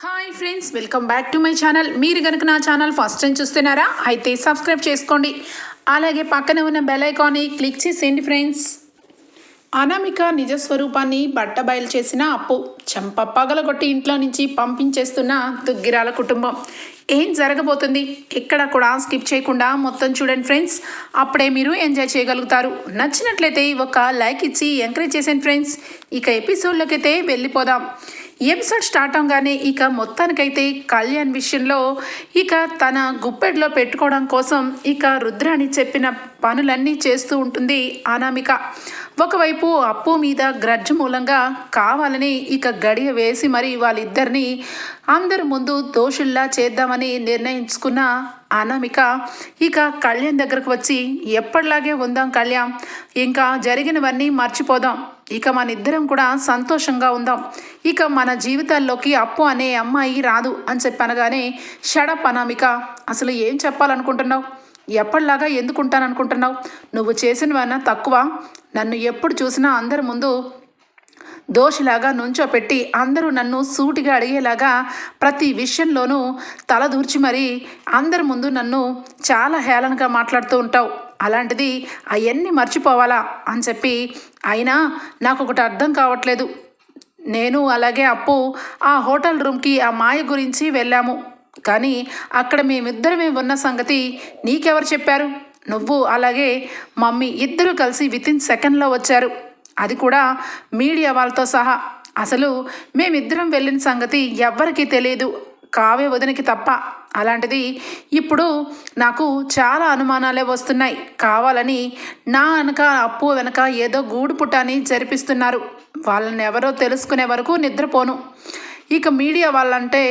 Hi friends welcome back to my channel మీరు కనుక నా ఛానల్ ఫస్ట్ టైం చూస్తున్నారా అయితే సబ్స్క్రైబ్ చేసుకోండి. అలాగే పక్కన ఉన్న బెల్ ఐకాన్ని క్లిక్ చేసేయండి ఫ్రెండ్స్ అనామిక నిజ స్వరూపాన్ని బట్టబయలు చేసిన అప్పు చెంప పగలగొట్టి ఇంట్లో నుంచి పంపించేస్తున్న దుగ్గిరాల కుటుంబం. ఏం జరగబోతుంది? ఎక్కడ కూడా స్కిప్ చేయకుండా మొత్తం చూడండి ఫ్రెండ్స్ అప్పుడే మీరు ఎంజాయ్ చేయగలుగుతారు. నచ్చినట్లయితే ఒక లైక్ ఇచ్చి ఎంకరేజ్ చేసేయండి ఫ్రెండ్స్ ఇక ఎపిసోడ్లోకి అయితే వెళ్ళిపోదాం. ఎపిసోడ్ స్టార్ట్ అవగానే ఇక మొత్తానికైతే కళ్యాణ్ విషయంలో ఇక తన గుప్పెట్లో పెట్టుకోవడం కోసం ఇక రుద్రాణి చెప్పిన పనులన్నీ చేస్తూ ఉంటుంది అనామిక. ఒకవైపు అప్పు మీద గ్రడ్జ్ మూలంగా కావాలని ఇక గడియ వేసి మరి వాళ్ళిద్దరిని అందరి ముందు దోషుల్లా చేద్దామని నిర్ణయించుకున్న అనామిక ఇక కళ్యాణ్ దగ్గరకు వచ్చి ఎప్పటిలాగే ఉందాం కళ్యాణ్ ఇంకా జరిగినవన్నీ మర్చిపోదాం. ఇక మన ఇద్దరం కూడా సంతోషంగా ఉందాం. ఇక మన జీవితాల్లోకి అప్పు అనే అమ్మాయి రాదు అని చెప్పనగానే షడప్ అనామిక అసలు ఏం చెప్పాలనుకుంటున్నావు? ఎప్పటిలాగా ఎందుకుంటాననుకుంటున్నావు? నువ్వు చేసినవన్నా తక్కువ. నన్ను ఎప్పుడు చూసినా అందరి ముందు దోషిలాగా నుంచోపెట్టి అందరూ నన్ను సూటిగా అడిగేలాగా ప్రతి విషయంలోనూ తలదూర్చి మరీ అందరి ముందు నన్ను చాలా హేళనగా మాట్లాడుతూ ఉంటావు. అలాంటిది అవన్నీ మర్చిపోవాలా అని చెప్పి అయినా నాకు ఒకటి అర్థం కావట్లేదు. నేను అలాగే అప్పు ఆ హోటల్ రూమ్కి ఆ మాయ గురించి వెళ్ళాము. కానీ అక్కడ మేమిద్దరమే ఉన్న సంగతి నీకెవరు చెప్పారు? నువ్వు అలాగే మమ్మీ ఇద్దరు కలిసి వితిన్ సెకండ్లో వచ్చారు. అది కూడా మీడియా వాళ్ళతో సహా. అసలు మేమిద్దరం వెళ్ళిన సంగతి ఎవ్వరికీ తెలియదు కావ్య వదినకి తప్ప. అలాంటిది ఇప్పుడు నాకు చాలా అనుమానాలే వస్తున్నాయి. కావాలని నా వెనక అప్పు వెనక ఏదో గూడు పుటాని జరిపిస్తున్నారు. వాళ్ళని ఎవరో తెలుసుకునే వరకు నిద్రపోను. ఇక మీడియా వాళ్ళంటే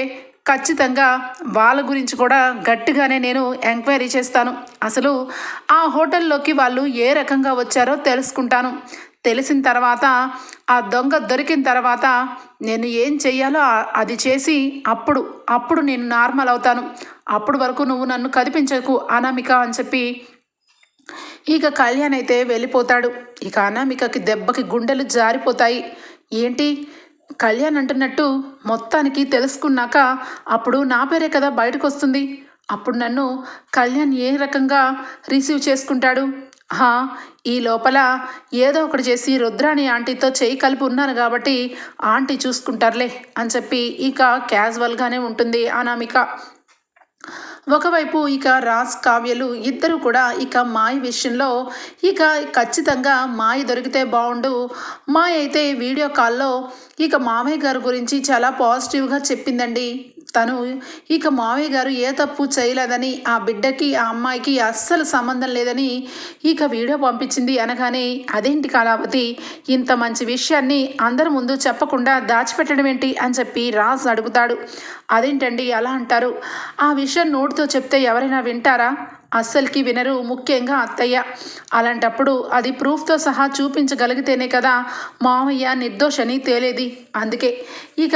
ఖచ్చితంగా వాళ్ళ గురించి కూడా గట్టిగానే నేను ఎంక్వైరీ చేస్తాను. అసలు ఆ హోటల్లోకి వాళ్ళు ఏ రకంగా వచ్చారో తెలుసుకుంటాను. తెలిసిన తర్వాత ఆ దొంగ దొరికిన తర్వాత నేను ఏం చెయ్యాలో అది చేసి అప్పుడు అప్పుడు నేను నార్మల్ అవుతాను. అప్పుడు వరకు నువ్వు నన్ను కదిపించకు అనామిక అని చెప్పి ఇక కళ్యాణ్ అయితే వెళ్ళిపోతాడు. ఇక అనామికకి దెబ్బకి గుండెలు జారిపోతాయి. ఏంటి? కళ్యాణ్ అంటున్నట్టు మొత్తానికి తెలుసుకున్నాక అప్పుడు నా పేరే కదా బయటకు వస్తుంది అప్పుడు నన్ను కళ్యాణ్ ఏ రకంగా రిసీవ్ చేసుకుంటాడు? ఈ లోపల ఏదో ఒకటి చేసి రుద్రాణి ఆంటీతో చేయి కలిపి ఉన్నాను కాబట్టి ఆంటీ చూసుకుంటారులే అని చెప్పి ఇక క్యాజువల్గానే ఉంటుంది అనామిక. ఒకవైపు ఇక రాజ్ కావ్యలు ఇద్దరు కూడా ఇక మాయ విషయంలో ఇక ఖచ్చితంగా మాయ దొరికితే బాగుండు మాయ అయితే వీడియో కాల్లో ఇక మామయ్య గారి గురించి చాలా పాజిటివ్గా చెప్పిందండి. తను ఇక మావయ్య గారు ఏ తప్పు చేయలేదని ఆ బిడ్డకి ఆ అమ్మాయికి అస్సలు సంబంధం లేదని ఇక వీడియో పంపించింది అనగానే అదేంటి కళావతి ఇంత మంచి విషయాన్ని అందరి ముందు చెప్పకుండా దాచిపెట్టడం ఏంటి? అని చెప్పి రాజ్ అడుగుతాడు. అదేంటండి అలా అంటారు? ఆ విషయం నోటితో చెప్తే ఎవరైనా వింటారా? అస్సలకి వినరు ముఖ్యంగా అత్తయ్య. అలాంటప్పుడు అది ప్రూఫ్తో సహా చూపించగలిగితేనే కదా మామయ్య నిర్దోషని తేలేది. అందుకే ఇక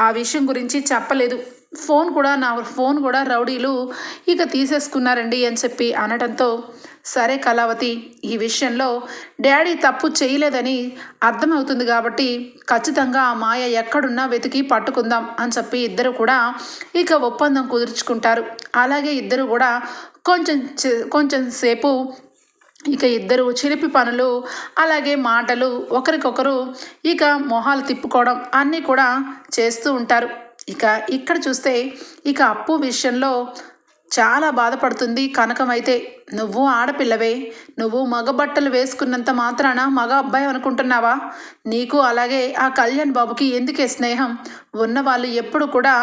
ఆ విషయం గురించి చెప్పలేదు. ఫోన్ కూడా నా ఫోన్ కూడా రౌడీలు ఇక తీసేసుకున్నారండి అని చెప్పి అనడంతో సరే కళావతి ఈ విషయంలో డాడీ తప్పు చేయలేదని అర్థమవుతుంది కాబట్టి ఖచ్చితంగా ఆ మాయ ఎక్కడున్నా వెతికి పట్టుకుందాం అని చెప్పి ఇద్దరు కూడా ఇక ఒప్పందం కుదుర్చుకుంటారు. అలాగే ఇద్దరు కూడా కొంచెం చే- కొంచెం సేపు ఇక ఇద్దరు చిలిపి పనులు అలాగే మాటలు ఒకరికొకరు ఇక మొహాలు తిప్పుకోవడం అన్నీ కూడా చేస్తూ ఉంటారు. ఇక ఇక్కడ చూస్తే ఇక అప్పు విషయంలో చాలా బాధపడుతుంది కనకం అయితే నువ్వు ఆడపిల్లవే నువ్వు మగ బట్టలు వేసుకున్నంత మాత్రాన మగ అబ్బాయి అనుకుంటున్నావా? నీకు అలాగే ఆ కళ్యాణ్ బాబుకి ఎందుకే స్నేహం? ఉన్న వాళ్ళు ఎప్పుడు కూడా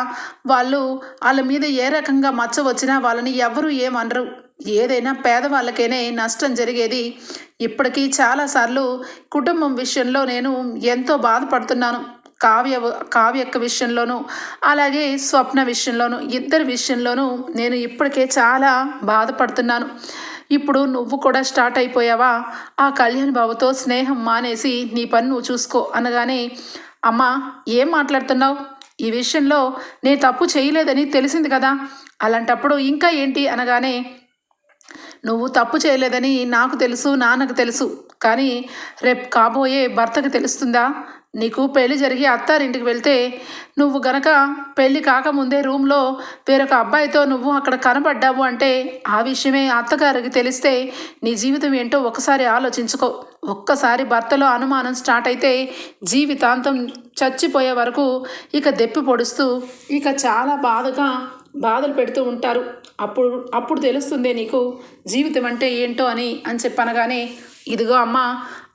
వాళ్ళు వాళ్ళ మీద ఏ రకంగా మచ్చ వచ్చినా వాళ్ళని ఎవరూ ఏమనరు. ఏదైనా పేదవాళ్ళకైనా నష్టం జరిగేది ఇప్పటికీ చాలాసార్లు కుటుంబం విషయంలో నేను ఎంతో బాధపడుతున్నాను. కావ్య కావ్య యొక్క విషయంలోనూ అలాగే స్వప్న విషయంలోనూ ఇద్దరి విషయంలోనూ నేను ఇప్పటికే చాలా బాధపడుతున్నాను. ఇప్పుడు నువ్వు కూడా స్టార్ట్ అయిపోయావా? ఆ కళ్యాణ్ బాబుతో స్నేహం మానేసి నీ పని నువ్వు చూసుకో అనగానే అమ్మా ఏం మాట్లాడుతున్నావు? ఈ విషయంలో నేను తప్పు చేయలేదని తెలిసింది కదా? అలాంటప్పుడు ఇంకా ఏంటి? అనగానే నువ్వు తప్పు చేయలేదని నాకు తెలుసు నాన్నకు తెలుసు. కానీ రేపు కాబోయే భర్తకు తెలుస్తుందా? నీకు పెళ్ళి జరిగి అత్తారింటికి వెళ్తే నువ్వు గనక పెళ్ళి కాకముందే రూమ్లో వేరొక అబ్బాయితో నువ్వు అక్కడ కనపడ్డావు అంటే ఆ విషయమే అత్తగారికి తెలిస్తే నీ జీవితం ఏంటో ఒకసారి ఆలోచించుకో. ఒక్కసారి భర్తలో అనుమానం స్టార్ట్ అయితే జీవితాంతం చచ్చిపోయే వరకు ఇక దెప్పి పొడుస్తూ ఇక చాలా బాధగా బాధలు పెడుతూ ఉంటారు. అప్పుడు అప్పుడు తెలుస్తుంది నీకు జీవితం అంటే ఏంటో అని అని చెప్పనగానే ఇదిగో అమ్మ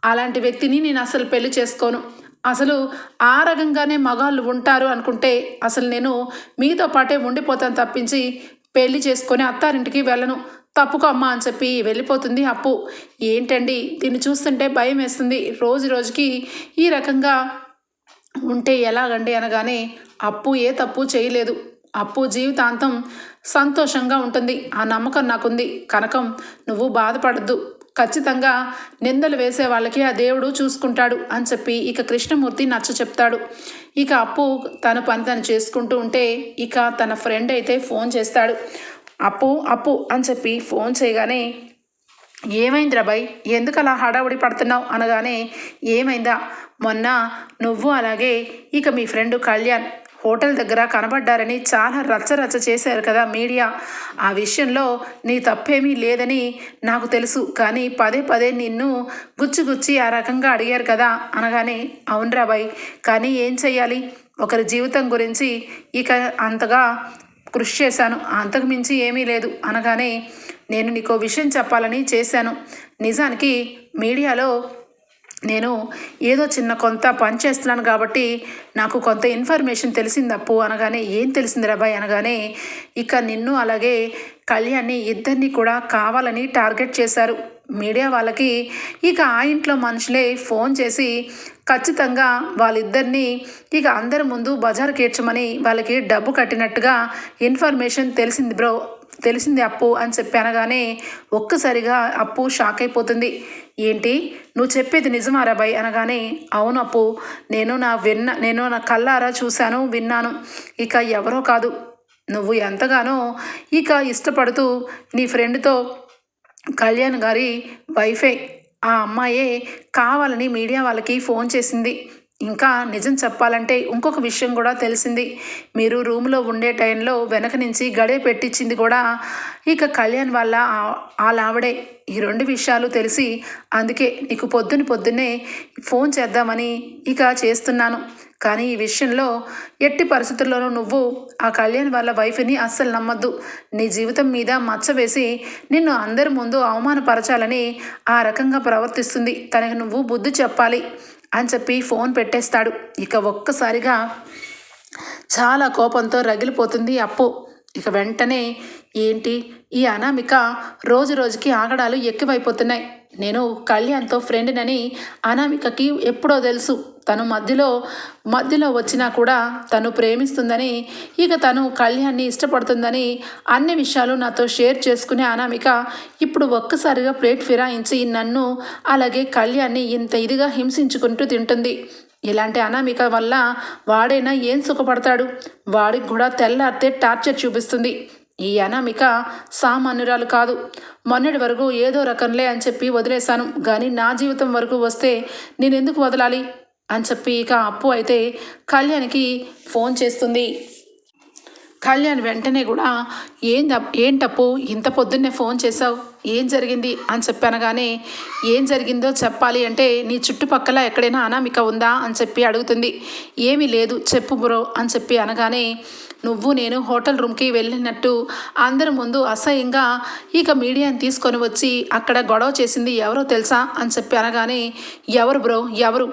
అలాంటి వ్యక్తిని నేను అసలు పెళ్ళి చేసుకోను. అసలు ఆ రకంగానే మగాళ్ళు ఉంటారు అనుకుంటే అసలు నేను మీతో పాటే ఉండిపోతాను తప్పించి పెళ్ళి చేసుకొని అత్తారింటికి వెళ్ళను. తప్పుకో అమ్మ అని చెప్పి వెళ్ళిపోతుంది అప్పు. ఏంటండి? దీన్ని చూస్తుంటే భయం వేస్తుంది. రోజు రోజుకి ఈ రకంగా ఉంటే ఎలాగండి అనగానే అప్పు ఏ తప్పు చేయలేదు. అప్పు జీవితాంతం సంతోషంగా ఉంటుంది. ఆ నమ్మకం నాకుంది. కనకం నువ్వు బాధపడద్దు. ఖచ్చితంగా నిందలు వేసే వాళ్ళకి ఆ దేవుడు చూసుకుంటాడు అని చెప్పి ఇక కృష్ణమూర్తి నచ్చ చెప్తాడు. ఇక అప్పు తన పని తను చేసుకుంటూ ఉంటే ఇక తన ఫ్రెండ్ అయితే ఫోన్ చేస్తాడు. అప్పు అప్పు అని చెప్పి ఫోన్ చేయగానే ఏమైందిరా బాయ్ ఎందుకు అలా హడావుడి పడుతున్నావు? అనగానే ఏమైందా? మొన్న నువ్వు అలాగే ఇక మీ ఫ్రెండ్ కళ్యాణ్ హోటల్ దగ్గర కనబడ్డారని చాలా రచ్చరచ్చ చేశారు కదా మీడియా. ఆ విషయంలో నీ తప్పేమీ లేదని నాకు తెలుసు. కానీ పదే పదే నిన్ను గుచ్చి గుచ్చి ఆ రకంగా అడిగారు కదా అనగానే అవునరా బాయ్ కానీ ఏం చెయ్యాలి? ఒకరి జీవితం గురించి ఇక అంతగా కృషి చేశాను. అంతకు మించి ఏమీ లేదు అనగానే నేను నీకు విషయం చెప్పాలని చేశాను. నిజానికి మీడియాలో నేను ఏదో చిన్న కొంత పని చేస్తున్నాను కాబట్టి నాకు కొంత ఇన్ఫర్మేషన్ తెలిసింది అప్పు అనగానే ఏం తెలిసింది రాబాయ్ అనగానే ఇక నిన్ను అలాగే కళ్యాణ్ని ఇద్దరిని కూడా కావాలని టార్గెట్ చేశారు. మీడియా వాళ్ళకి ఇక ఆ ఇంట్లో మనుషులే ఫోన్ చేసి ఖచ్చితంగా వాళ్ళిద్దరినీ ఇక అందరి ముందు బజార్ కేర్చమని వాళ్ళకి డబ్బు కట్టినట్టుగా ఇన్ఫర్మేషన్ తెలిసింది బ్రో. తెలిసింది అప్పు అని చెప్పి అనగానే ఒక్కసారిగా అప్పు షాక్ అయిపోతుంది. ఏంటి? నువ్వు చెప్పేది నిజమారా బాయ్ అనగానే అవును అప్పు. నేను నా విన్న నేను నా కళ్ళారా చూశాను విన్నాను. ఇక ఎవరో కాదు. నువ్వు ఎంతగానో ఇక ఇష్టపడుతూ నీ ఫ్రెండ్తో కళ్యాణ్ గారి వైఫై. ఆ అమ్మాయే కావాలని మీడియా వాళ్ళకి ఫోన్ చేసింది. ఇంకా నిజం చెప్పాలంటే ఇంకొక విషయం కూడా తెలిసింది. మీరు రూమ్లో ఉండే టైంలో వెనక నుంచి గడే పెట్టించింది కూడా ఇక కళ్యాణ్ వాళ్ళ ఆవిడే. ఈ రెండు విషయాలు తెలిసి అందుకే నీకు పొద్దున పొద్దున్నే ఫోన్ చేద్దామని ఇక చేస్తున్నాను. కానీ ఈ విషయంలో ఎట్టి పరిస్థితుల్లోనూ నువ్వు ఆ కళ్యాణ్ వాళ్ళ వైఫ్ని అస్సలు నమ్మద్దు. నీ జీవితం మీద మచ్చ వేసి నిన్ను అందరి ముందు అవమానపరచాలని ఆ రకంగా ప్రవర్తిస్తుంది. తనకి నువ్వు బుద్ధి చెప్పాలి. అని చెప్పి ఫోన్ పెట్టేస్తాడు. ఇక ఒక్కసారిగా చాలా కోపంతో రగిలిపోతుంది అప్పు. ఇక వెంటనే ఏంటి? ఈ అనామిక రోజు రోజుకి ఆగడాలు ఎక్కువైపోతున్నాయి. నేను కళ్యాణ్తో ఫ్రెండ్నని అనామికకి ఎప్పుడో తెలుసు. తను మధ్యలో మధ్యలో వచ్చినా కూడా తను ప్రేమిస్తుందని ఇక తను కళ్యాణ్ని ఇష్టపడుతుందని అన్ని విషయాలు నాతో షేర్ చేసుకునే అనామిక ఇప్పుడు ఒక్కసారిగా ప్లేట్ ఫిరాయించి నన్ను అలాగే కళ్యాణ్ని ఇంత ఇదిగా హింసించుకుంటూ తింటుంది. ఇలాంటి అనామిక వల్ల వాడైనా ఏం సుఖపడతాడు? వాడికి కూడా తెల్లారితే టార్చర్ చూపిస్తుంది. ఈ అనామిక సామాన్యురాలు కాదు. మొన్నటి వరకు ఏదో రకంలే అని చెప్పి వదిలేశాను. కానీ నా జీవితం వరకు వస్తే నేను ఎందుకు వదలాలి? అని చెప్పి ఇక అప్పు అయితే కళ్యాణ్కి ఫోన్ చేస్తుంది. కళ్యాణ్ వెంటనే కూడా ఏం ఏంటప్పు? ఇంత పొద్దున్నే ఫోన్ చేసావు ఏం జరిగింది? అని చెప్పనగానే ఏం జరిగిందో చెప్పాలి అంటే నీ చుట్టుపక్కల ఎక్కడైనా అనామిక ఉందా? అని చెప్పి అడుగుతుంది. ఏమీ లేదు చెప్పు బ్రో అని చెప్పి అనగానే నువ్వు నేను హోటల్ రూమ్కి వెళ్ళినట్టు అందరి ముందు అసహ్యంగా ఇక మీడియాని తీసుకొని వచ్చి అక్కడ గొడవ చేసింది ఎవరో తెలుసా అని చెప్పి అనగానే ఎవరు బ్రో? ఎవరు?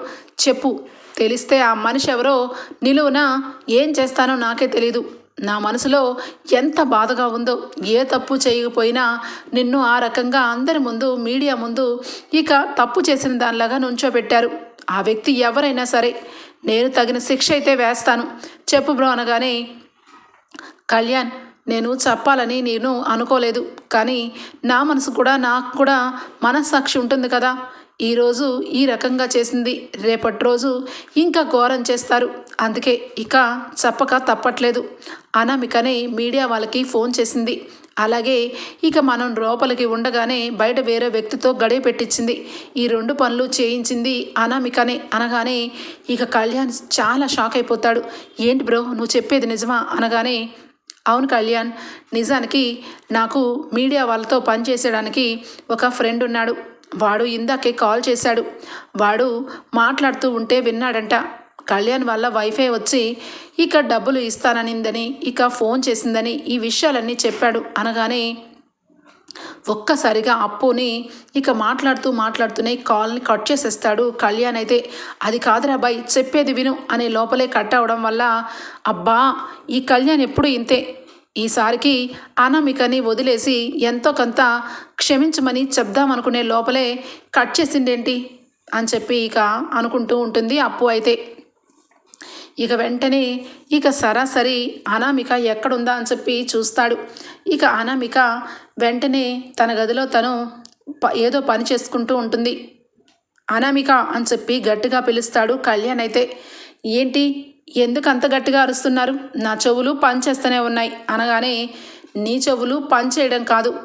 చెప్పు. తెలిస్తే ఆ మనిషి ఎవరో నిలువున? ఏం చేస్తానో నాకే తెలీదు. నా మనసులో ఎంత బాధగా ఉందో ఏ తప్పు చేయకపోయినా నిన్ను ఆ రకంగా అందరి ముందు మీడియా ముందు ఇక తప్పు చేసిన దానిలాగా నుంచోబెట్టారు. ఆ వ్యక్తి ఎవరైనా సరే నేను తగిన శిక్ష అయితే వేస్తాను. చెప్పు బ్రో అనగానే కళ్యాణ్ నేను చెప్పాలని నేను అనుకోలేదు. కానీ నా మనసు కూడా నాకు కూడా మనస్సాక్షి ఉంటుంది కదా. ఈరోజు ఈ రకంగా చేసింది. రేపటి రోజు ఇంకా ఘోరం చేస్తారు. అందుకే ఇక చెప్పక తప్పట్లేదు. అనామికనే మీడియా వాళ్ళకి ఫోన్ చేసింది. అలాగే ఇక మనం లోపలికి ఉండగానే బయట వేరే వ్యక్తితో గడియ పెట్టించింది. ఈ రెండు పనులు చేయించింది అనామికనే అనగానే ఇక కళ్యాణ్ చాలా షాక్ అయిపోతాడు. ఏంటి బ్రో నువ్వు చెప్పేది నిజమా? అనగానే అవును కళ్యాణ్ నిజానికి నాకు మీడియా వాళ్ళతో పనిచేసేయడానికి ఒక ఫ్రెండ్ ఉన్నాడు. వాడు ఇందాకే కాల్ చేశాడు. వాడు మాట్లాడుతూ ఉంటే విన్నాడంట. కళ్యాణ్ వాళ్ళ వైఫై వచ్చి ఇక డబ్బులు ఇస్తాననిందని ఇక ఫోన్ చేసిందని ఈ విషయాలన్నీ చెప్పాడు. అనగానే ఒక్కసారిగా అప్పుని ఇక మాట్లాడుతూ మాట్లాడుతూనే కాల్ని కట్ చేసేస్తాడు. కళ్యాణ్ అయితే అది కాదురా బాయ్ చెప్పేది విను అనే లోపలే కట్ అవడం వల్ల అబ్బా ఈ కళ్యాణ్ ఎప్పుడు ఇంతే? ఈసారికి అనామికని వదిలేసి ఎంతో కొంత క్షమించమని చెప్దామనుకునే లోపలే కట్ చేసిండేంటి అని చెప్పి ఇక అనుకుంటూ ఉంటుంది అప్పు అయితే. ఇక వెంటనే ఇక సరాసరి అనామిక ఎక్కడుందా అని చెప్పి చూస్తాడు. ఇక అనామిక వెంటనే తన గదిలో తను ప ఏదో పని చేసుకుంటూ ఉంటుంది. అనామిక అని చెప్పి గట్టిగా పిలుస్తాడు కళ్యాణ్ అయితే. ఏంటి? ఎందుకు అంత గట్టిగా అరుస్తున్నారు? నా చెవులు పనిచేస్తూనే ఉన్నాయి. అనగానే నీ చెవులు పని చేయడం కాదు.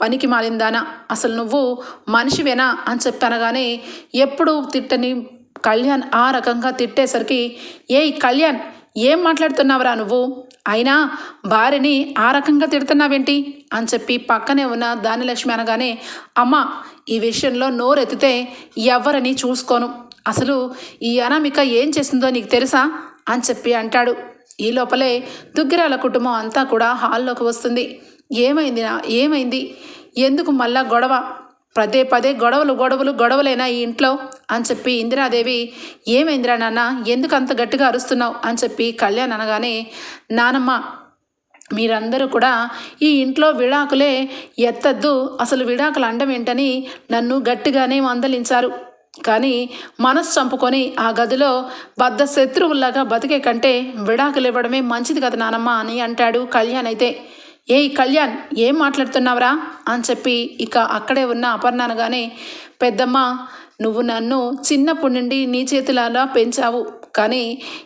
పనికి మాలిందానా? అసలు నువ్వు మనిషివేనా? అని చెప్పి అనగానే ఎప్పుడు తిట్టని కళ్యాణ్ ఆ రకంగా తిట్టేసరికి ఏయ్ కళ్యాణ్ ఏం మాట్లాడుతున్నావురా నువ్వు? అయినా భార్యని ఆ రకంగా తిడుతున్నావేంటి? అని చెప్పి పక్కనే ఉన్న దానిలక్ష్మి అనగానే అమ్మ ఈ విషయంలో నోరెత్తితే ఎవరని చూసుకోను. అసలు ఈ అనామిక ఏం చేసిందో నీకు తెలుసా? అని చెప్పి అంటాడు. ఈ లోపలే దుగ్గిరాల కుటుంబం అంతా కూడా హాల్లోకి వస్తుంది. ఏమైంది ఏమైంది? ఎందుకు మళ్ళా గొడవ? పదే పదే గొడవలు గొడవలు గొడవలేనా ఈ ఇంట్లో? అని చెప్పి ఇందిరాదేవి ఏమైందిరా నాన్న? ఎందుకు అంత గట్టిగా అరుస్తున్నావు? అని చెప్పి కళ్యాణ్ అనగానే నానమ్మ మీరందరూ కూడా ఈ ఇంట్లో విడాకులే ఎత్తద్దు. అసలు విడాకులు అండం ఏంటని నన్ను గట్టిగానే మందలించారు. కానీ మనసు చంపుకొని ఆ గదిలో బద్ద శత్రువుల్లాగా బతికే కంటే విడాకులు ఇవ్వడమే మంచిది కదా నానమ్మ అని అంటాడు కళ్యాణ్ అయితే. ఏయ్ కళ్యాణ్ ఏం మాట్లాడుతున్నావురా? అని చెప్పి ఇక అక్కడే ఉన్న అపర్ణనగానే పెద్దమ్మ నువ్వు నన్ను చిన్నప్పటి నుండి నీ చేతులాలా పెంచావు. కానీ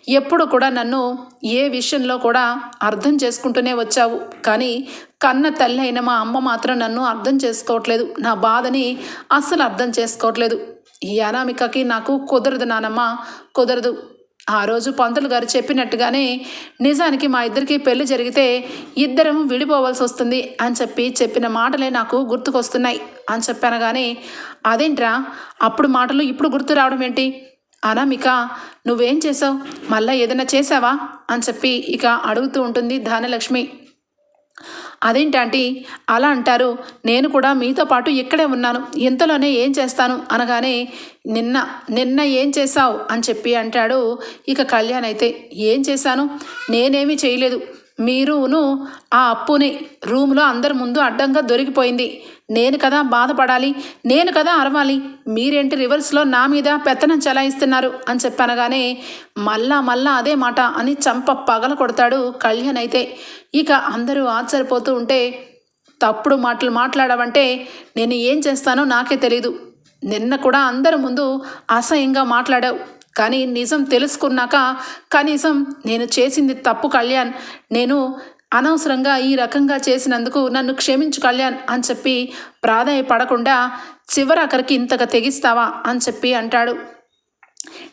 ఎప్పుడు కూడా నన్ను ఏ విషయంలో కూడా అర్థం చేసుకుంటూనే వచ్చావు. కానీ కన్న తల్లి అయిన మా అమ్మ మాత్రం నన్ను అర్థం చేసుకోవట్లేదు. నా బాధని అస్సలు అర్థం చేసుకోవట్లేదు. ఈ అనామికకి నాకు కుదరదు నానమ్మ కుదరదు. ఆ రోజు పంతులు గారు చెప్పినట్టుగానే నిజానికి మా ఇద్దరికి పెళ్ళి జరిగితే ఇద్దరం విడిపోవాల్సి వస్తుంది అని చెప్పి చెప్పిన మాటలే నాకు గుర్తుకొస్తున్నాయి అని చెప్పాను కానీ అదేంట్రా? అప్పుడు మాటలు ఇప్పుడు గుర్తు రావడం ఏంటి? అనామిక నువ్వేం చేసావు మళ్ళా ఏదైనా చేసావా అని చెప్పి ఇక అడుగుతూ ఉంటుంది ధానలక్ష్మి అదేంటంటే? అలా అంటారు. నేను కూడా మీతో పాటు ఇక్కడే ఉన్నాను. ఇంతలోనే ఏం చేస్తాను? అనగానే నిన్న నిన్న ఏం చేశావు? అని చెప్పి అంటాడు. ఇక కళ్యాణ్ అయితే ఏం చేశాను? నేనేమీ చేయలేదు. మీరును ఆ అప్పుని రూమ్లో అందరి ముందు అడ్డంగా దొరికిపోయింది. నేను కదా బాధపడాలి నేను కదా అరవాలి మీరేంటి రివర్స్లో నా మీద పెత్తనం చెలాయిస్తున్నారు అని చెప్పనగానే మళ్ళా మళ్ళా అదే మాట అని చంప పగల కొడతాడు కళ్యాణ్ అయితే ఇక అందరూ ఆశ్చర్యపోతూ ఉంటే తప్పుడు మాటలు మాట్లాడవంటే నేను ఏం చేస్తానో నాకే తెలీదు. నిన్న కూడా అందరి ముందు అసహ్యంగా మాట్లాడావు. కానీ నిజం తెలుసుకున్నాక కనీసం నేను చేసింది తప్పు కళ్యాణ్. నేను అనవసరంగా ఈ రకంగా చేసినందుకు నన్ను క్షమించు కళ్యాణ్ అని చెప్పి ప్రాధాయపడకుండా చివరకరికి ఇంతగా తెగిస్తావా అని చెప్పి అంటాడు.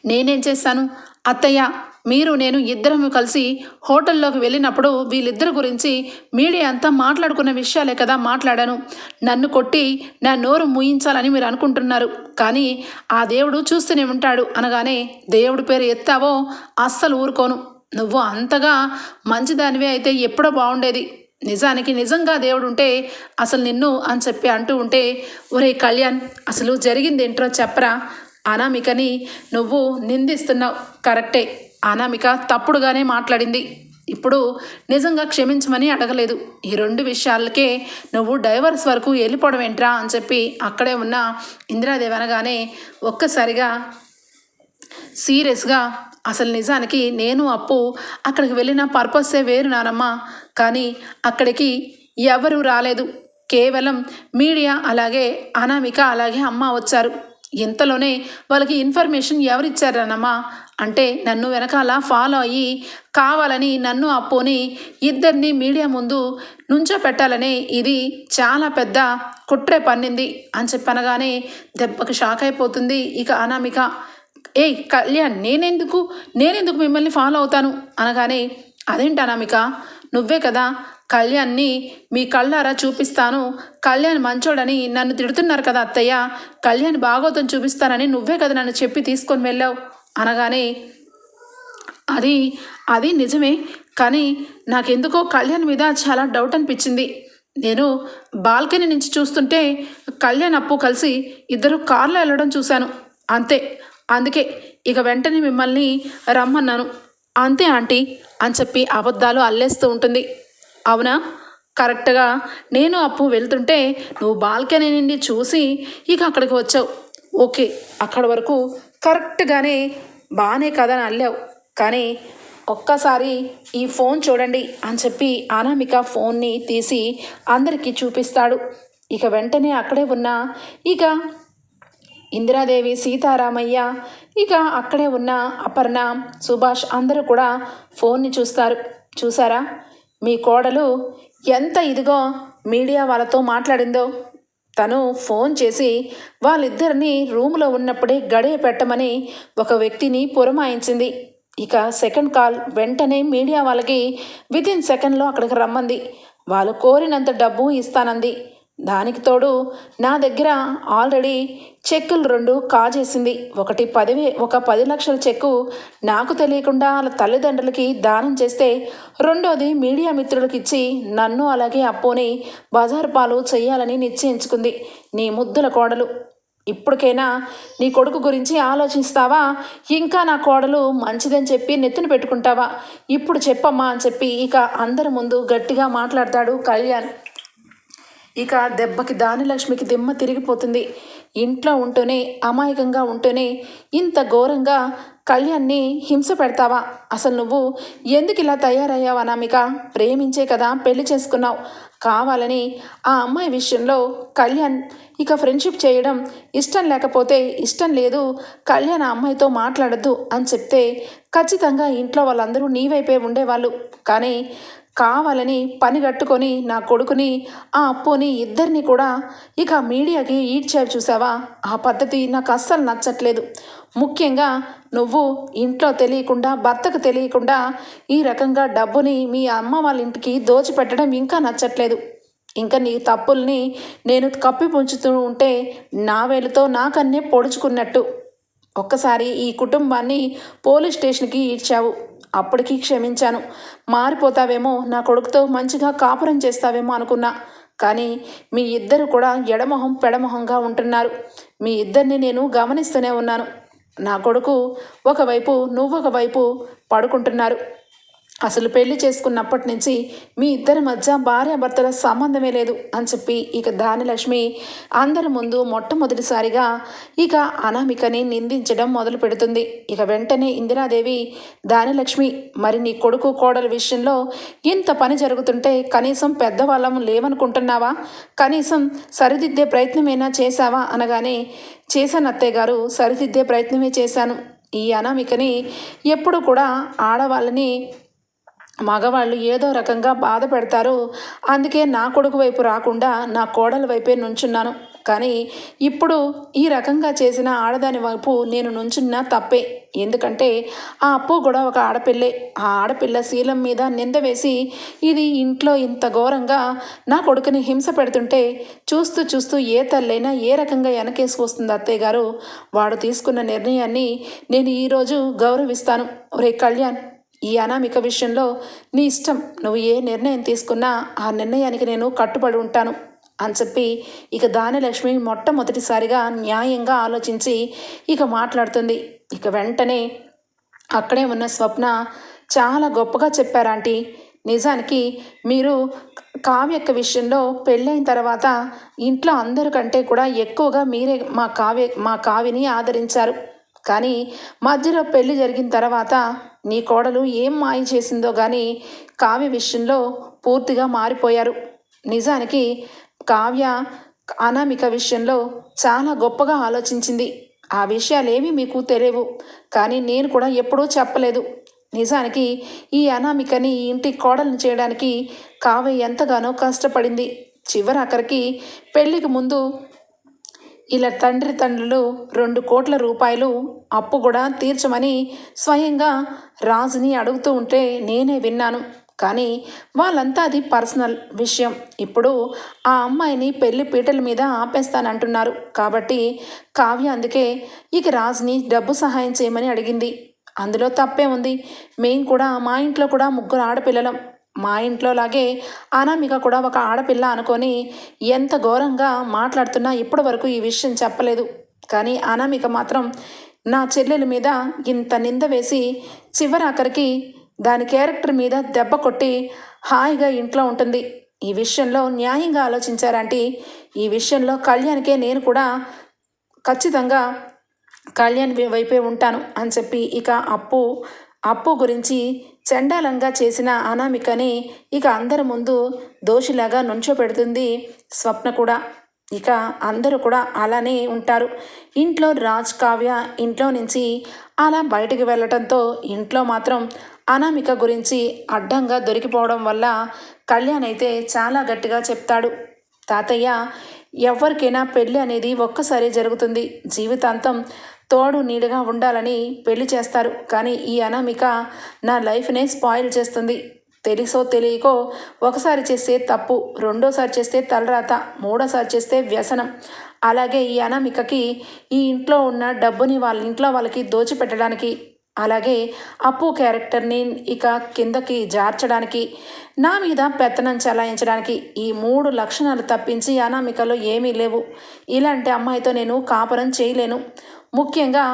నేనేం చేశాను? అత్తయ్య మీరు నేను ఇద్దరం కలిసి హోటల్లోకి వెళ్ళినప్పుడు వీళ్ళిద్దరి గురించి మీడియా అంతా మాట్లాడుకున్న విషయాలే కదా మాట్లాడాను. నన్ను కొట్టి నా నోరు ముయించాలని మీరు అనుకుంటున్నారు. కానీ ఆ దేవుడు చూస్తూనే ఉంటాడు. అనగానే దేవుడి పేరు ఎత్తావో అస్సలు ఊరుకోను. నువ్వు అంతగా మంచిదానివే అయితే ఎప్పుడో బాగుండేది. నిజానికి నిజంగా దేవుడు ఉంటే అసలు నిన్ను అని చెప్పి అంటూ ఉంటే ఒరే కళ్యాణ్ అసలు జరిగింది ఏంటో చెప్పరా? అనామికని నువ్వు నిందిస్తున్నావు. కరెక్టే. అనామిక తప్పుడుగానే మాట్లాడింది. ఇప్పుడు నిజంగా క్షమించమని అడగలేదు. ఈ రెండు విషయాలకే నువ్వు డైవర్స్ వరకు వెళ్ళిపోవడం ఏంట్రా అని చెప్పి అక్కడే ఉన్న ఇందిరాదేవి అనగానే ఒక్కసారిగా సీరియస్గా అసలు నిజానికి నేను అప్పు అక్కడికి వెళ్ళిన పర్పస్సే వేరు నానమ్మా. కానీ అక్కడికి ఎవరు రాలేదు. కేవలం మీడియా అలాగే అనామిక అలాగే అమ్మ వచ్చారు. ఇంతలోనే వాళ్ళకి ఇన్ఫర్మేషన్ ఎవరిచ్చారనమ్మా అంటే నన్ను వెనకాల ఫాలో అయ్యి కావాలని నన్ను అప్పుని ఇద్దరిని మీడియా ముందు నుంచో పెట్టాలని ఇది చాలా పెద్ద కుట్రే పన్నింది అని చెప్పనగానే దెబ్బకి షాక్ అయిపోతుంది ఇక అనామిక. ఏయ్ కళ్యాణ్ నేనెందుకు? నేనెందుకు మిమ్మల్ని ఫాలో అవుతాను? అనగానే అదేంటి అనామిక? నువ్వే కదా కళ్యాణ్ని మీ కళ్ళారా చూపిస్తాను. కళ్యాణ్ మంచోడని నన్ను తిడుతున్నారు కదా అత్తయ్య. కళ్యాణ్ బాగోతం చూపిస్తానని నువ్వే కదా నన్ను చెప్పి తీసుకొని వెళ్ళావు. అనగానే అది అది నిజమే కానీ నాకెందుకో కళ్యాణ్ మీద చాలా డౌట్ అనిపించింది. నేను బాల్కనీ నుంచి చూస్తుంటే కళ్యాణ్ అప్పు కలిసి ఇద్దరు కార్లో వెళ్ళడం చూశాను. అంతే అందుకే ఇక వెంటనే మిమ్మల్ని రమ్మన్నాను. అంతే ఆంటీ అని చెప్పి అబద్ధాలు అల్లేస్తూ ఉంటుంది. అవునా? కరెక్ట్గా నేను అప్పు వెళ్తుంటే నువ్వు బాల్కనీ నుండి చూసి ఇక అక్కడికి వచ్చావు. ఓకే అక్కడ వరకు కరెక్ట్గానే బాగానే కదా అని అల్లావు. కానీ ఒక్కసారి ఈ ఫోన్ చూడండి అని చెప్పి అనామిక ఫోన్ని తీసి అందరికీ చూపిస్తాడు. ఇక వెంటనే అక్కడే ఉన్న ఇక ఇందిరాదేవి సీతారామయ్య ఇక అక్కడే ఉన్న అపర్ణ సుభాష్ అందరూ కూడా ఫోన్ని చూస్తారు. చూసారా? మీ కోడలు ఎంత ఇదిగో మీడియా వాళ్ళతో మాట్లాడిందో. తను ఫోన్ చేసి వాళ్ళిద్దరిని రూమ్లో ఉన్నప్పుడే గడియ పెట్టమని ఒక వ్యక్తిని పురమాయించింది. ఇక సెకండ్ కాల్ వెంటనే మీడియా వాళ్ళకి వితిన్ సెకండ్లో అక్కడికి రమ్మంది. వాళ్ళు కోరినంత డబ్బు ఇస్తానంది. దానికి తోడు నా దగ్గర ఆల్రెడీ చెక్కులు రెండు కాజేసింది. ఒకటి పదివే ఒక పది లక్షల చెక్కు నాకు తెలియకుండా వాళ్ళ తల్లిదండ్రులకి దానం చేస్తే రెండోది మీడియా మిత్రులకి ఇచ్చి నన్ను అలాగే అప్పుని బజారు పాలు చేయాలని నిశ్చయించుకుంది. నీ ముద్దుల కోడలు. ఇప్పటికైనా నీ కొడుకు గురించి ఆలోచిస్తావా? ఇంకా నా కోడలు మంచిదని చెప్పి నెత్తిన పెట్టుకుంటావా? ఇప్పుడు చెప్పమ్మా అని చెప్పి ఇక అందరి ముందు గట్టిగా మాట్లాడతాడు కళ్యాణ్. ఇక దెబ్బకి దానిలక్ష్మికి దిమ్మ తిరిగిపోతుంది. ఇంట్లో ఉంటూనే అమాయకంగా ఉంటూనే ఇంత ఘోరంగా కళ్యాణ్ని హింస పెడతావా? అసలు నువ్వు ఎందుకు ఇలా తయారయ్యావు అనామిక? ప్రేమించే కదా పెళ్ళి చేసుకున్నావు. కావాలని ఆ అమ్మాయి విషయంలో కళ్యాణ్ ఇక ఫ్రెండ్షిప్ చేయడం ఇష్టం లేకపోతే ఇష్టం లేదు కళ్యాణ్ ఆ అమ్మాయితో మాట్లాడద్దు అని చెప్తే ఖచ్చితంగా ఇంట్లో వాళ్ళందరూ నీ వైపే ఉండేవాళ్ళు. కానీ కావాలని పని కట్టుకొని నా కొడుకుని ఆ అప్పుని ఇద్దరిని కూడా ఇక మీడియాకి ఈడ్చారు చూసావా? ఆ పద్ధతి నాకు అస్సలు నచ్చట్లేదు. ముఖ్యంగా నువ్వు ఇంట్లో తెలియకుండా భర్తకు తెలియకుండా ఈ రకంగా డబ్బుని మీ అమ్మ వాళ్ళ ఇంటికి దోచిపెట్టడం ఇంకా నచ్చట్లేదు. ఇంకా నీ తప్పుల్ని నేను కప్పి పుంచుతూ ఉంటే నా వేలుతో నాకన్నే పొడుచుకున్నట్టు. ఒక్కసారి ఈ కుటుంబాన్ని పోలీస్ స్టేషన్కి ఈడ్చావు. అప్పటికి క్షమించాను. మారిపోతావేమో నా కొడుకుతో మంచిగా కాపురం చేస్తావేమో అనుకున్నా. కానీ మీ ఇద్దరు కూడా ఎడమొహం పెడమొహంగా ఉంటున్నారు. మీ ఇద్దరిని నేను గమనిస్తూనే ఉన్నాను. నా కొడుకు ఒకవైపు నువ్వొకవైపు పడుకుంటున్నారు. అసలు పెళ్ళి చేసుకున్నప్పటి నుంచి మీ ఇద్దరి మధ్య భార్యాభర్తల సంబంధమే లేదు అని చెప్పి ఇక దానిలక్ష్మి అందరి ముందు మొట్టమొదటిసారిగా ఇక అనామికని నిందించడం మొదలు పెడుతుంది. ఇక వెంటనే ఇందిరాదేవి దానిలక్ష్మి మరి నీ కొడుకు కోడల విషయంలో ఇంత పని జరుగుతుంటే కనీసం పెద్దవాళ్ళం లేవనుకుంటున్నావా? కనీసం సరిదిద్దే ప్రయత్నమైనా చేశావా? అనగానే చేశాను అత్తయ్య గారు సరిదిద్దే ప్రయత్నమే చేశాను. ఈ అనామికని ఎప్పుడు కూడా ఆడవాళ్ళని మగవాళ్ళు ఏదో రకంగా బాధ పెడతారు అందుకే నా కొడుకు వైపు రాకుండా నా కోడల వైపే నుంచున్నాను. కానీ ఇప్పుడు ఈ రకంగా చేసిన ఆడదాని వైపు నేను నుంచున్నా తప్పే. ఎందుకంటే ఆ అప్పు కూడా ఒక ఆడపిల్లే. ఆ ఆడపిల్ల శీలం మీద నింద వేసి ఇది ఇంట్లో ఇంత ఘోరంగా నా కొడుకుని హింస పెడుతుంటే చూస్తూ చూస్తూ ఏ తల్లైనా ఏ రకంగా వెనకేసుకొస్తుంది అత్తయ్య గారు? వాడు తీసుకున్న నిర్ణయాన్ని నేను ఈరోజు గౌరవిస్తాను. ఒరే కళ్యాణ్ ఈ అనామిక విషయంలో నీ ఇష్టం నువ్వు ఏ నిర్ణయం తీసుకున్నా ఆ నిర్ణయానికి నేను కట్టుబడి ఉంటాను అని చెప్పి ఇక దానిలక్ష్మి మొట్టమొదటిసారిగా న్యాయంగా ఆలోచించి ఇక మాట్లాడుతుంది. ఇక వెంటనే అక్కడే ఉన్న స్వప్న చాలా గొప్పగా చెప్పారు ఆంటీ. నిజానికి మీరు కావ్యక్క విషయంలో పెళ్ళైన తర్వాత ఇంట్లో అందరికంటే కూడా ఎక్కువగా మీరే మా కావ్య మా కావ్యని ఆదరించారు. కానీ మధ్యలో పెళ్ళి జరిగిన తర్వాత నీ కోడలు ఏం మాయ చేసిందో కానీ కావ్య విషయంలో పూర్తిగా మారిపోయారు. నిజానికి కావ్య అనామిక విషయంలో చాలా గొప్పగా ఆలోచించింది. ఆ విషయాలేమీ మీకు తెలియవు కానీ నేను కూడా ఎప్పుడూ చెప్పలేదు. నిజానికి ఈ అనామికని ఇంటి కోడల్ని చేయడానికి కావ్య ఎంతగానో కష్టపడింది. చివరాఖరికి పెళ్ళికి ముందు ఇలా తండ్రి తండ్రులు రెండు కోట్ల రూపాయలు అప్పు కూడా తీర్చమని స్వయంగా రాజుని అడుగుతూ ఉంటే నేనే విన్నాను. కానీ వాళ్ళంతా అది పర్సనల్ విషయం. ఇప్పుడు ఆ అమ్మాయిని పెళ్ళి పీటల మీద ఆపేస్తానంటున్నారు. కాబట్టి కావ్య అందుకే ఇక రాజుని డబ్బు సహాయం చేయమని అడిగింది. అందులో తప్పే ఉంది. మేము కూడా మా ఇంట్లో కూడా ముగ్గురు ఆడపిల్లలం. మా ఇంట్లో లాగే అనామిక కూడా ఒక ఆడపిల్ల అనుకొని ఎంత ఘోరంగా మాట్లాడుతున్నా ఇప్పటి వరకు ఈ విషయం చెప్పలేదు. కానీ అనామిక మాత్రం నా చెల్లెల మీద ఇంత నింద వేసి చివరాఖరికి దాని క్యారెక్టర్ మీద దెబ్బ కొట్టి హాయిగా ఇంట్లో ఉంటుంది. ఈ విషయంలో న్యాయంగా ఆలోచించారంటే ఈ విషయంలో కళ్యాణ్కే నేను కూడా ఖచ్చితంగా కళ్యాణ్ వైపే ఉంటాను అని చెప్పి ఇక అప్పు అప్పు గురించి చండాలంగా చేసిన అనామికని ఇక అందరి ముందు దోషిలాగా నుంచోపెడుతుంది స్వప్న కూడా. ఇక అందరూ కూడా అలానే ఉంటారు. ఇంట్లో రాజ్ కావ్య ఇంట్లో నుంచి అలా బయటికి వెళ్ళటంతో ఇంట్లో మాత్రం అనామిక గురించి అడ్డంగా దొరికిపోవడం వల్ల కళ్యాణ్ అయితే చాలా గట్టిగా చెప్తాడు. తాతయ్య ఎవరికైనా పెళ్ళి అనేది ఒక్కసారి జరుగుతుంది. జీవితాంతం తోడు నీడగా ఉండాలని పెళ్ళి చేస్తారు. కానీ ఈ అనామిక నా లైఫ్నే స్పాయిల్ చేస్తుంది. తెలుసో తెలియకో ఒకసారి చేస్తే తప్పు రెండోసారి చేస్తే తలరాత మూడోసారి చేస్తే వ్యసనం. అలాగే ఈ అనామికకి ఈ ఇంట్లో ఉన్న డబ్బుని వాళ్ళ ఇంట్లో వాళ్ళకి దోచిపెట్టడానికి అలాగే అప్పు క్యారెక్టర్ని ఇక కిందకి జార్చడానికి నా మీద పెత్తనం చలాయించడానికి ఈ మూడు లక్షణాలు తప్పించి అనామికలో ఏమీ లేవు. ఇలాంటి అమ్మాయితో నేను కాపురం చేయలేను. ముఖ్యంగా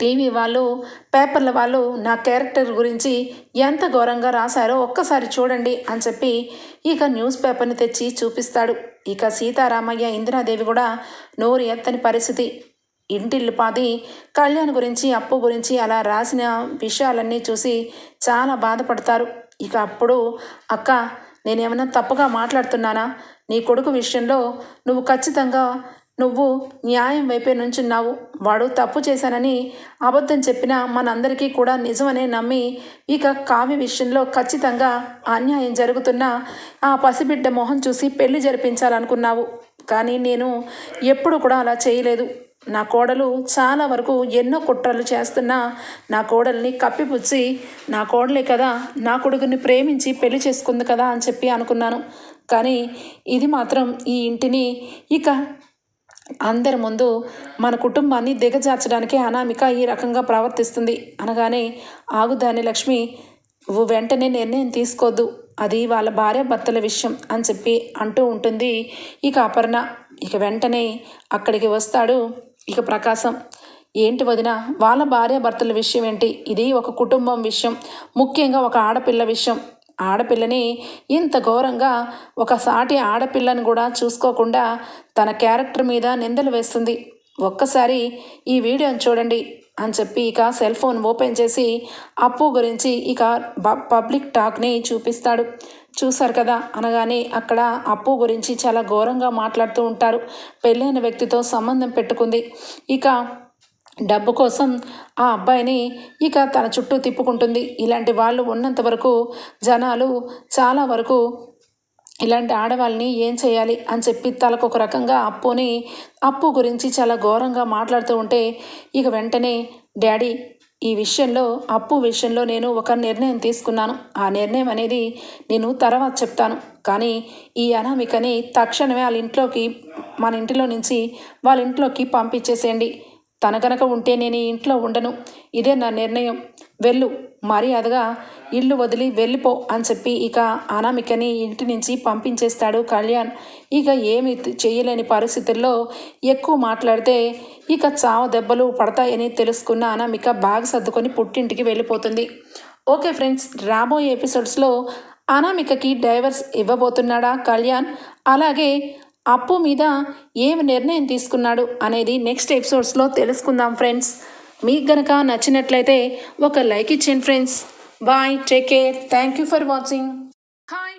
టీవీ వాళ్ళు పేపర్ల వాళ్ళు నా క్యారెక్టర్ గురించి ఎంత ఘోరంగా రాశారో ఒక్కసారి చూడండి అని చెప్పి ఇక న్యూస్ పేపర్ని తెచ్చి చూపిస్తాడు. ఇక సీతారామయ్య ఇందిరాదేవి కూడా నోరు ఎత్తని పరిస్థితి. ఇంటిల్లు పాది కళ్యాణ్ గురించి అప్పు గురించి అలా రాసిన విషయాలన్నీ చూసి చాలా బాధపడతారు. ఇక అప్పుడు అక్క నేనేమైనా తప్పుగా మాట్లాడుతున్నానా? నీ కొడుకు విషయంలో నువ్వు ఖచ్చితంగా నువ్వు న్యాయం వైపే నుంచున్నావు వాడు తప్పు చేశానని అబద్ధం చెప్పిన మనందరికీ కూడా నిజమనే నమ్మి ఇక కావ్య విషయంలో ఖచ్చితంగా అన్యాయం జరుగుతున్న ఆ పసిబిడ్డ మొహం చూసి పెళ్ళి జరిపించాలనుకున్నావు. కానీ నేను ఎప్పుడు కూడా అలా చేయలేదు. నా కోడలు చాలా వరకు ఎన్నో కుట్రలు చేస్తున్నా. నా కోడల్ని కప్పిపుచ్చి నా కోడలే కదా నా కొడుకుని ప్రేమించి పెళ్ళి చేసుకుంది కదా అని చెప్పి అనుకున్నాను. కానీ ఇది మాత్రం ఈ ఇంటిని ఇక అందరి ముందు మన కుటుంబాన్ని దిగజార్చడానికి అనామిక ఈ రకంగా ప్రవర్తిస్తుంది. అనగానే ఆగుదాని లక్ష్మి నువ్వు వెంటనే నిర్ణయం తీసుకోవద్దు అది వాళ్ళ భార్య భర్తల విషయం అని చెప్పి అంటూ ఉంటుంది ఇక అపర్ణ. ఇక వెంటనే అక్కడికి వస్తాడు ఇక ప్రకాశం. ఏంటి వదిన వాళ్ళ భార్య భర్తల విషయం ఏంటి? ఇది ఒక కుటుంబం విషయం ముఖ్యంగా ఒక ఆడపిల్ల విషయం. ఆడపిల్లని ఇంత ఘోరంగా ఒక సాటి ఆడపిల్లని కూడా చూసుకోకుండా తన క్యారెక్టర్ మీద నిందలు వేస్తుంది. ఒక్కసారి ఈ వీడియోని చూడండి అని చెప్పి ఇక సెల్ ఫోన్ ఓపెన్ చేసి అప్పు గురించి ఇక పబ్లిక్ టాక్ని చూపిస్తాడు. చూశారు కదా? అనగానే అక్కడ అప్పు గురించి చాలా ఘోరంగా మాట్లాడుతూ ఉంటారు. పెళ్ళైన వ్యక్తితో సంబంధం పెట్టుకుంది. ఇక డబ్బు కోసం ఆ అబ్బాయిని ఇక తన చుట్టూ తిప్పుకుంటుంది. ఇలాంటి వాళ్ళు ఉన్నంత వరకు జనాలు చాలా వరకు ఇలాంటి ఆడవాళ్ళని ఏం చేయాలి అని చెప్పి తలకు ఒక రకంగా అప్పుని అప్పు గురించి చాలా ఘోరంగా మాట్లాడుతూ ఉంటే ఇక వెంటనే డాడీ ఈ విషయంలో అప్పు విషయంలో నేను ఒక నిర్ణయం తీసుకున్నాను. ఆ నిర్ణయం అనేది నేను తర్వాత చెప్తాను. కానీ ఈ అనామికని తక్షణమే వాళ్ళ ఇంట్లోకి మన ఇంటిలో నుంచి వాళ్ళ ఇంట్లోకి పంపించేసేయండి. తన కనుక ఉంటే నేను ఈ ఇంట్లో ఉండను. ఇదే నా నిర్ణయం. వెళ్ళు. మర్యాదగా ఇల్లు వదిలి వెళ్ళిపో అని చెప్పి ఇక అనామికని ఇంటి నుంచి పంపించేస్తాడు కళ్యాణ్. ఇక ఏమి చేయలేని పరిస్థితుల్లో ఎక్కువ మాట్లాడితే ఇక చావ దెబ్బలు పడతాయని తెలుసుకున్న అనామిక బ్యాగ్ సర్దుకొని పుట్టింటికి వెళ్ళిపోతుంది. ఓకే ఫ్రెండ్స్ రాబోయే ఎపిసోడ్స్లో అనామికకి డైవర్స్ ఇవ్వబోతున్నాడా కళ్యాణ్? అలాగే అప్పు మీద ఏమి నిర్ణయం తీసుకున్నాడు అనేది నెక్స్ట్ ఎపిసోడ్స్లో తెలుసుకుందాం ఫ్రెండ్స్ మీకు గనక నచ్చినట్లయితే ఒక లైక్ ఇచ్చేయండి friends bye take care thank you for watching hi